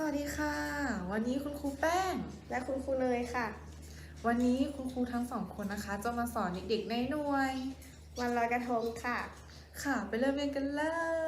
สวัสดีค่ะ วันนี้คุณครูแป้ง และคุณครูเนยค่ะ วันนี้คุณครูทั้งสองคนนะคะ จะมาสอนเด็กๆในหน่วย วันลอยกระทงค่ะ ค่ะ ไปเริ่มเรียนกันเลย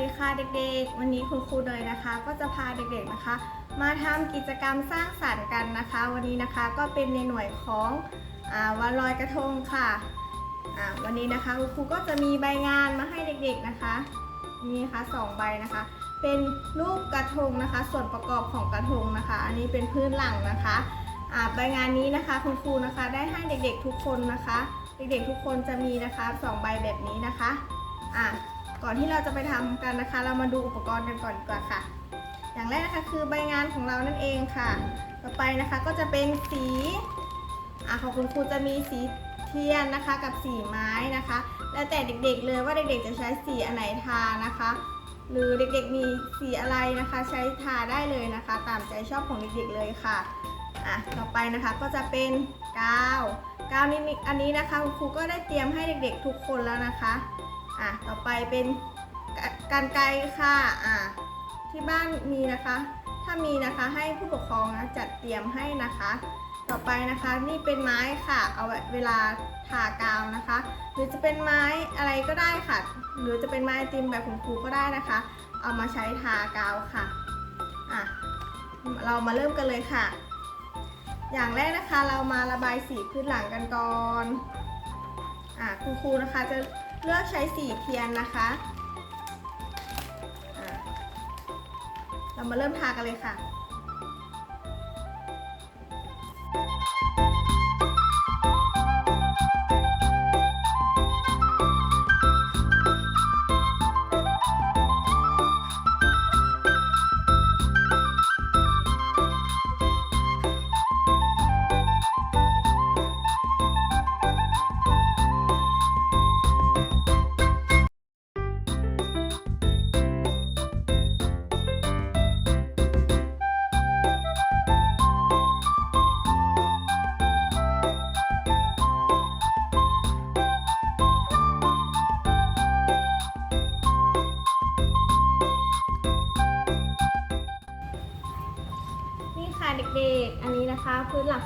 ดีค่ะเด็กๆ วันนี้คุณครูเนยนะคะ ก็จะพาเด็กๆนะคะ มาทำกิจกรรมสร้างสรรค์กันนะคะ วันนี้นะคะก็เป็นในหน่วยของอวันลอยกระทงค่ะวันนี้นะคะคุณครูก็จะมีใบงานมาให้เด็กๆนะคะนี่นะคะสองใบนะคะ เป็นรูปกระทงนะคะ ส่วนประกอบของกระทงนะคะ อันนี้เป็นพื้นหลังนะคะใบงานนี้นะคะคุณครูนะคะได้ให้เด็กๆทุกคนนะคะ เด็กๆทุกคนจะมีนะคะสองใบแบบนี้นะคะอะ ก่อนที่เราจะไปทำกันนะคะ เรามาดูอุปกรณ์กันก่อนดีกว่าค่ะ อย่างแรกนะคะคือใบงานของเรานั่นเองค่ะ ต่อไปนะคะก็จะเป็นสีอะของคุณครูจะมีสีเทียนนะคะกับสีไม้นะคะ แล้วแต่เด็กๆเลยว่าเด็กๆจะใช้สีอันไหนทานะคะ หรือเด็กๆมีสีอะไรนะคะ ใช้ทาได้เลยนะคะ ตามใจชอบของเด็กๆเลยค่ะอะต่อไปนะคะก็จะเป็นกาวกาวนี้อันนี้นะคะคุณครูก็ได้เตรียมให้เด็กๆทุกคนแล้วนะคะ อะต่อไปเป็นกการไกลค่ะอะที่บ้านมีนะคะ ถ้ามีนะคะให้ผู้ปกครองนะจัดเตรียมให้นะคะ ต่อไปนะคะนี่เป็นไม้ค่ะเอาเวลาทากาวนะคะ หรือจะเป็นไม้อะไรก็ได้ค่ะ หรือจะเป็นไม้ติมแบบคุณครูก็ได้นะคะ เอามาใช้ทากาวค่ะอะเรามาเริ่มกันเลยค่ะ อย่างแรกนะคะเรามาระบายสีพื้นหลังกันก่อนอะคุณครูนะคะจะ เลือกใช้สีเทียนนะคะเรามาเริ่มทากันเลยค่ะ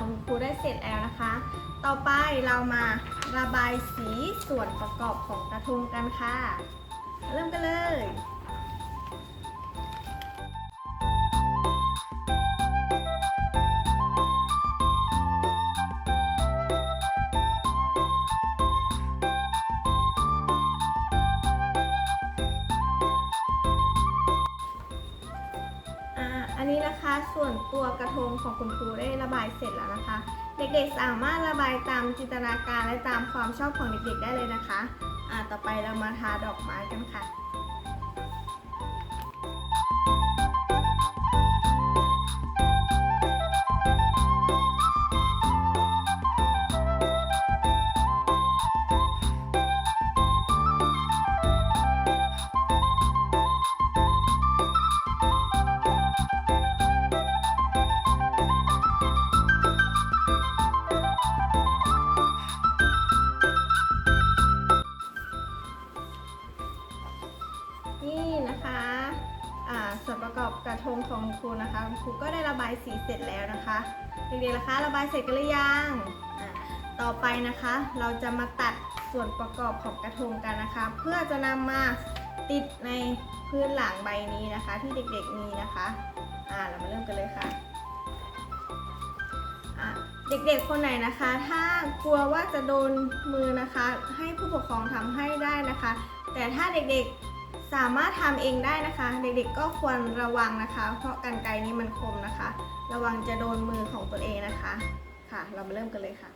ของครูได้เสร็จแล้วนะคะ ต่อไปเรามาระบายสีส่วนประกอบของกระทงกันค่ะ เริ่มกันเลย นะคะ ส่วนตัวกระทงของคุณครูได้ระบายเสร็จแล้วนะคะ เด็กๆสามารถระบายตามจินตนาการและตามความชอบของเด็กๆได้เลยนะคะ อ่าต่อไปเรามาทาดอกไม้กันค่ะ เสร็จกันหรือยังต่อไปนะคะ เราจะมาตัดส่วนประกอบของกระทงกันนะคะ เพื่อจะนำมาติดในพื้นหลังใบนี้นะคะ ที่เด็กๆมีนะคะอ่าเรามาเริ่มกันเลยค่ะเด็กๆคนไหนนะคะ ถ้ากลัวว่าจะโดนมือนะคะ ให้ผู้ปกครองทำให้ได้นะคะ แต่ถ้าเด็กๆ สามารถทำเองได้นะคะ เด็กๆก็ควรระวังนะคะ เพราะกันไกรนี้มันคมนะคะ ระวังจะโดนมือของตัวเองนะคะ ค่ะ เรามาเริ่มกันเลยค่ะ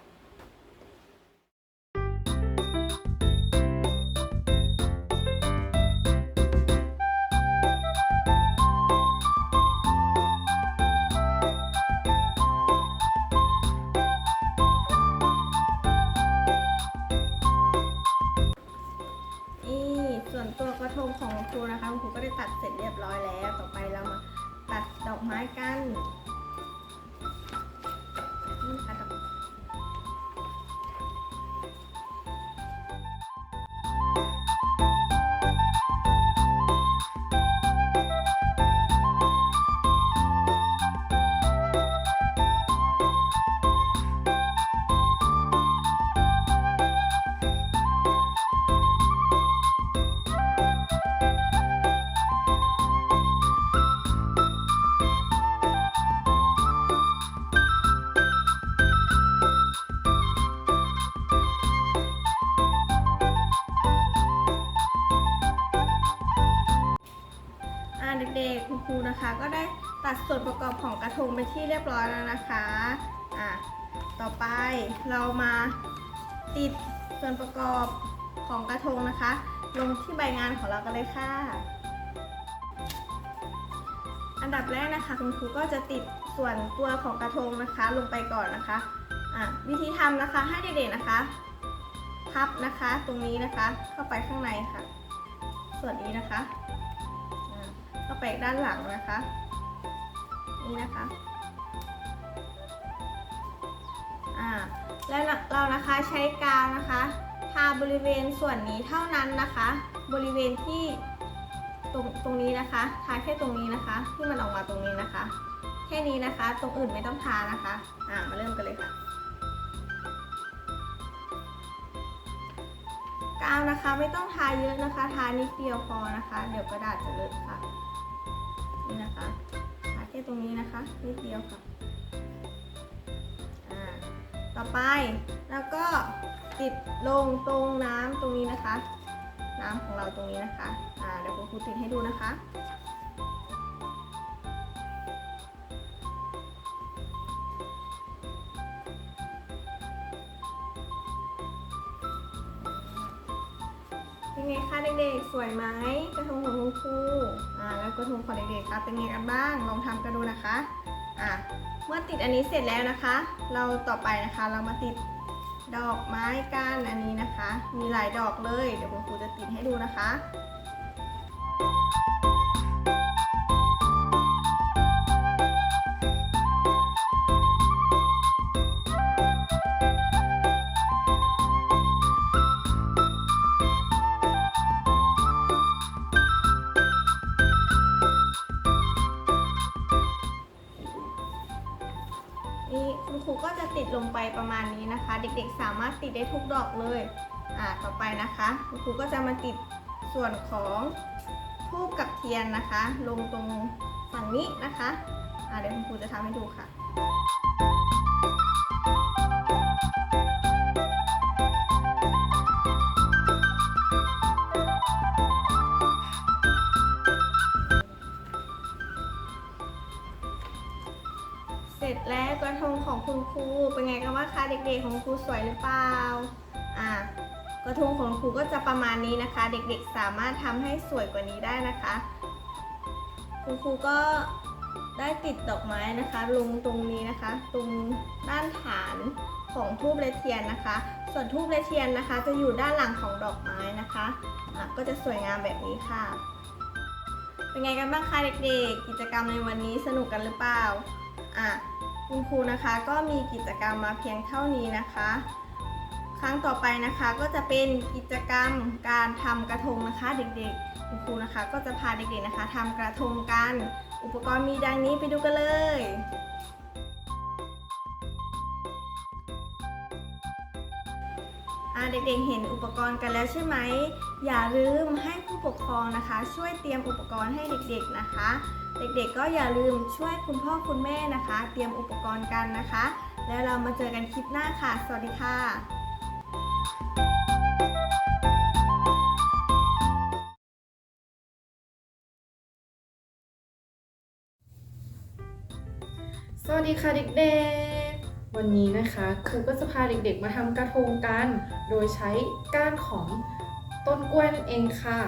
คุณครูนะคะก็ได้ตัดส่วนประกอบของกระทงไปที่เรียบร้อยแล้วนะคะอ่าต่อไปเรามาติดส่วนประกอบของกระทงนะคะ ลงที่ใบงานของเรากันเลยค่ะ อันดับแรกนะคะคุณครูก็จะติดส่วนตัวของกระทงนะคะ ลงไปก่อนนะคะอะวิธีทำนะคะให้เด็กๆนะคะ พับนะคะตรงนี้นะคะเข้าไปข้างในค่ะ ส่วนนี้นะคะ อะเข้าไปด้านหลังนะคะ นี่นะคะอ่าแล้วเรานะคะใช้กาวนะคะทาบริเวณส่วนนี้เท่านั้นนะคะ บริเวณที่ตรงตรงนี้นะคะทาแค่ตรงนี้นะคะที่มันออกมาตรงนี้นะคะ แค่นี้นะคะ ตรงอื่นไม่ต้องทานะคะอ่ามาเริ่มกันเลยค่ะกาวนะคะไม่ต้องทาเยอะนะคะ ทานิดเดียวพอนะคะ เดี๋ยวกระดาษจะเลอะค่ะ นี่นะคะทาแค่ตรงนี้นะคะนิดเดียวค่ะต่อไปแล้วก็ติดลงตรงน้ำตรงนี้นะคะ น้ำของเราตรงนี้นะคะอ่าเดี๋ยวคุณครูติดให้ดูนะคะ วยไหมกระทงของคุณครูอ่าแล้วกระทงของเด็กๆคะเป็นไงกันบ้างลองทำกันดูนะคะอ่าเมื่อติดอันนี้เสร็จแล้วนะคะ เราต่อไปนะคะเรามาติดดอกไม้ก้านอันนี้นะคะ มีหลายดอกเลยเดี๋ยวคุณครูจะติดให้ดูนะคะ คุณครูงไปประมาณนี้นะคะ เด็กๆ สามารถติดได้ทุกดอกเลยอ่าต่อไปนะคะ คุณครูก็จะมาติดส่วนของทูบกับเทียนนะคะ ลงตรงฝั่งนี้นะคะอ่าเดี๋ยวคุณครูจะทำให้ดูค่ะ ครู เป็นไงกันบ้างคะเด็กๆของครูสวยหรือเปล่า อ่ากระทงของครูก็จะประมาณนี้นะคะ เด็กๆสามารถทำให้สวยกว่านี้ได้นะคะคุณครูก็ได้ติดดอกไม้นะคะ ลงตรงนี้นะคะ ตรงด้านฐานของทูบและเทียนนะคะ ส่วนทูบและเทียนนะคะ จะอยู่ด้านหลังของดอกไม้นะคะอะก็จะสวยงามแบบนี้ค่ะ เป็นไงกันบ้างคะเด็กๆ กิจกรรมในวันนี้สนุกกันหรือเปล่าอะ คุณครูนะคะก็มีกิจกรรมมาเพียงเท่านี้นะคะ ครั้งต่อไปนะคะก็จะเป็นกิจกรรมการทำกระทงนะคะ เด็กๆ คุณครูนะคะ ก็จะพาเด็กๆนะคะทำกระทงกัน อุปกรณ์มีดังนี้ไปดูกันเลย เด็กๆเห็นอุปกรณ์กันแล้วใช่ไหม อย่าลืมให้ผู้ปกครองนะคะ ช่วยเตรียมอุปกรณ์ให้เด็กๆนะคะ เด็กๆก็อย่าลืมช่วยคุณพ่อคุณแม่นะคะ เตรียมอุปกรณ์กันนะคะ แล้วเรามาเจอกันคลิปหน้าค่ะ สวัสดีค่ะสวัสดีค่ะเด็กๆ วันนี้นะคะครูก็จะพาเด็กๆมาทำกระทงกัน โดยใช้ก้านของต้นกล้วยนั่นเองค่ะ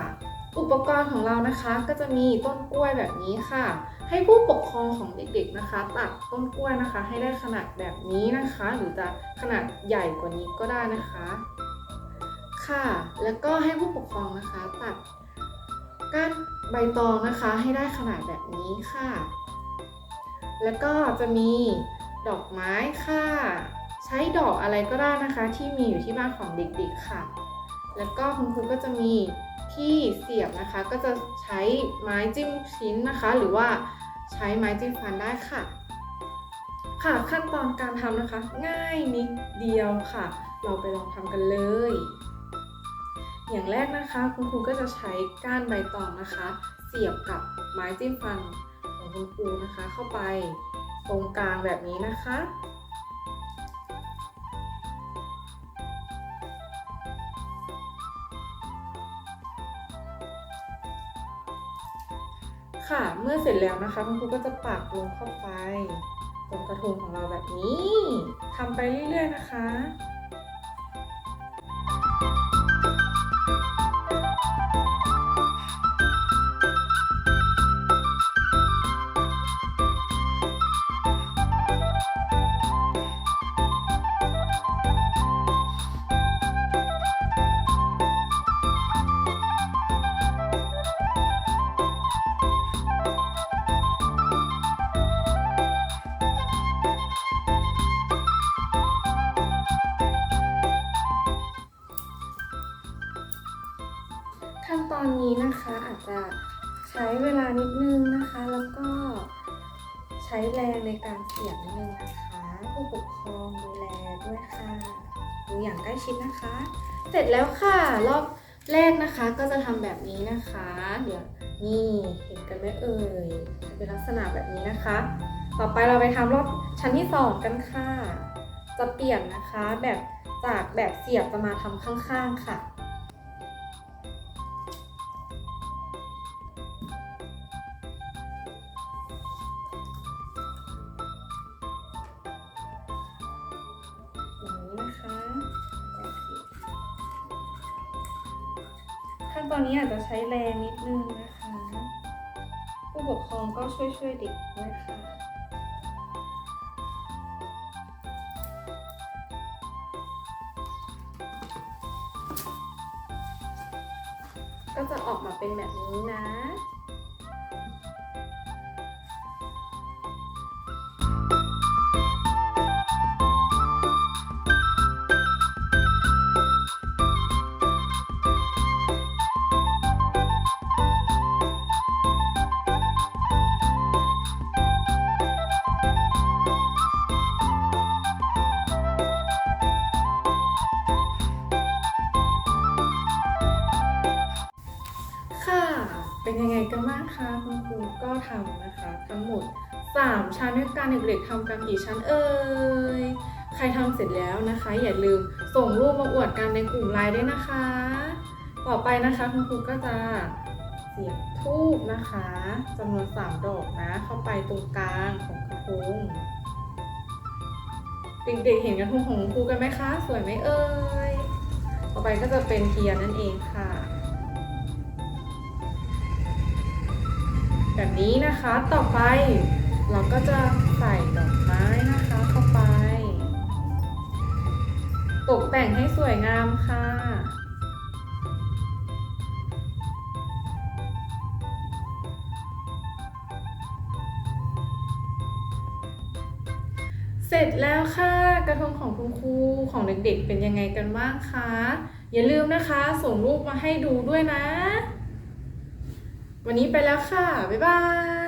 อุปกรณ์ของเรานะคะก็จะมีต้นกล้วยแบบนี้ค่ะ ให้ผู้ปกครองของเด็กๆนะคะ ตัดต้นกล้วยนะคะ ให้ได้ขนาดแบบนี้นะคะ หรือจะขนาดใหญ่กว่านี้ก็ได้นะคะ ค่ะ แล้วก็ให้ผู้ปกครองนะคะตัดก้านใบตองนะคะให้ได้ขนาดแบบนี้ค่ะ แล้วก็จะมี ดอกไม้ค่ะ ใช้ดอกอะไรก็ได้นะคะ ที่มีอยู่ที่บ้านของเด็กๆค่ะ แล้วก็คุณครูก็จะมีที่เสียบนะคะ ก็จะใช้ไม้จิ้มชิ้นนะคะ หรือว่าใช้ไม้จิ้มฟันได้ค่ะ ค่ะขั้นตอนการทำนะคะ ง่ายนิดเดียวค่ะ เราไปลองทำกันเลย อย่างแรกนะคะ คุณครูก็จะใช้ก้านใบตองนะคะ เสียบกับไม้จิ้มฟันของคุณครูนะคะเข้าไป ตรงกลางแบบนี้นะคะ ค่ะเมื่อเสร็จแล้วนะคะคุณครูก็จะปักลงเข้าไป ตรงกระทงของเราแบบนี้ทำไปเรื่อยๆนะคะ ใช้เวลานิดนึงนะคะ แล้วก็ใช้แรงในการเสียบนิดนึงนะคะ ผู้ปกครองดูแลด้วยค่ะ ดูอย่างใกล้ชิดนะคะ เสร็จแล้วค่ะ รอบแรกนะคะก็จะทำแบบนี้นะคะ เดี๋ยวนี่เห็นกันไหมเอ่ยเป็นลักษณะแบบนี้นะคะ ต่อไปเราไปทำรอบชั้นที่สองกันค่ะ จะเปลี่ยนนะคะแบบจากแบบเสียบจะมาทำข้างๆค่ะ ตอนนี้อาจจะใช้แรงนิดนึงนะคะ ผู้ปกครองก็ช่วยช่วยๆเด็กด้วยค่ะก็จะออกมาเป็นแบบนี้นะ หมชั้นด้วยกันเด็กๆทำกันกี่ชั้นเอ่ย ใครทำเสร็จแล้วนะคะ อย่าลืมส่งรูปมาอวดกันในกลุ่มไลน์ด้วยนะคะ ต่อไปนะคะคุณครูก็จะเสียบทูบนะคะจำนวน3ดอกนะ เข้าไปตรงกลางของกระทงเด็กๆเห็นกระทงของคุณครูกันไหมคะ สวยไหมเอ่ย ต่อไปก็จะเป็นเทียนนั่นเองค่ะแบบนี้นะคะ ต่อไป เราก็จะใส่ดอกไม้นะคะเข้าไป ตกแต่งให้สวยงามค่ะเสร็จแล้วค่ะกระทงของคุณครูของเด็กๆ เป็นยังไงกันบ้างคะอย่าลืมนะคะส่งรูปมาให้ดูด้วยนะ วันนี้ไปแล้วค่ะ บ๊ายบาย